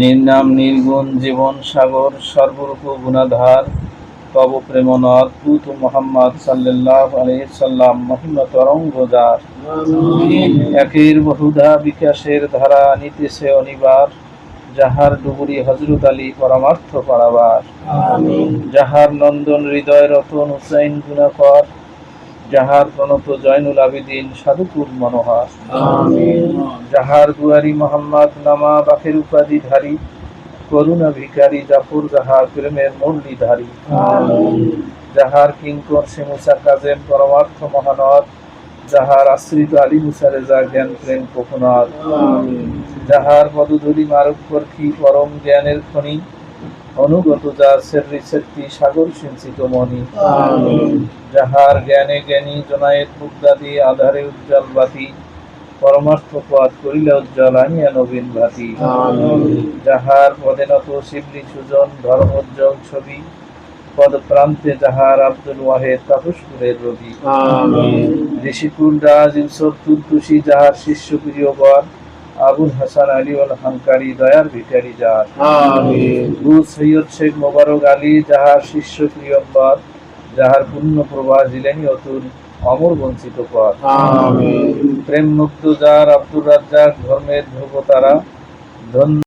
নির্নাম নির্গুণ জীবন সাগর সর্বরূপ গুণাধার। তব প্রেমনাথ পুত মোহাম্মদ সাল্লাহ আলহিসাল্লাম মহিমা তরঙ্গ যার একের বহুধা বিকাশের ধারা নিতেছে অনিবার। যাহার ডুবুরি হজরত আলী পরমার্থ পারাবার। যাহার নন্দন হৃদয় রতন হুসাইন গুণাকর। যাহার প্রণত জয়নুল আবিদিন সাধুপুর মনোহর। যাহার দুয়ারি মোহাম্মদ নামা বাফের উপাধিধারী করুণা ভিখারি জাফর যাহার প্রেমের মুরলীধারী যাহার কিঙ্কর সে মুসা কাজেম পরমার্থ মহানদ যাহার আশ্রিত আলী মুসা রেজা জ্ঞান প্রেম কোকনাথ যাহার পদধূলি মারক করখি পরম জ্ঞানের খনি অনুগত যার সেরি সেত্তি সাগর সিঞ্চিত মণি। যাহার জ্ঞানে জ্ঞানী জনায়েত মুক্তাদি আধারে উজ্জ্বল বাতি পরমার্থ পদ করিলে উজ্জ্বল আনিয়া নবীন ভাতি যাহার পদে নত শিবলি সুজন ধর্মোজ্জ্বল ছবি পদ প্রান্তে যাহার আব্দুল ওয়াহেদ তাপসপুরের রবি। ঋষিকুল রাজ ইউসুফ তুলতুষি যাহার শিষ্য প্রিয় বর আবুল হাসান আলী ওল হাঙ্কারি দয়ার ভিটারি যার গু সৈয়দ শেখ মোবারক আলী যাহার শিষ্য প্রিয়ম্বর যাহার পুণ্য প্রবাহ জিলেনি অতুল অমর বঞ্চিত পথ। প্রেম মুক্ত যার আব্দুর রাজ্জাক ধর্মের ধ্রুব তারা ধন্য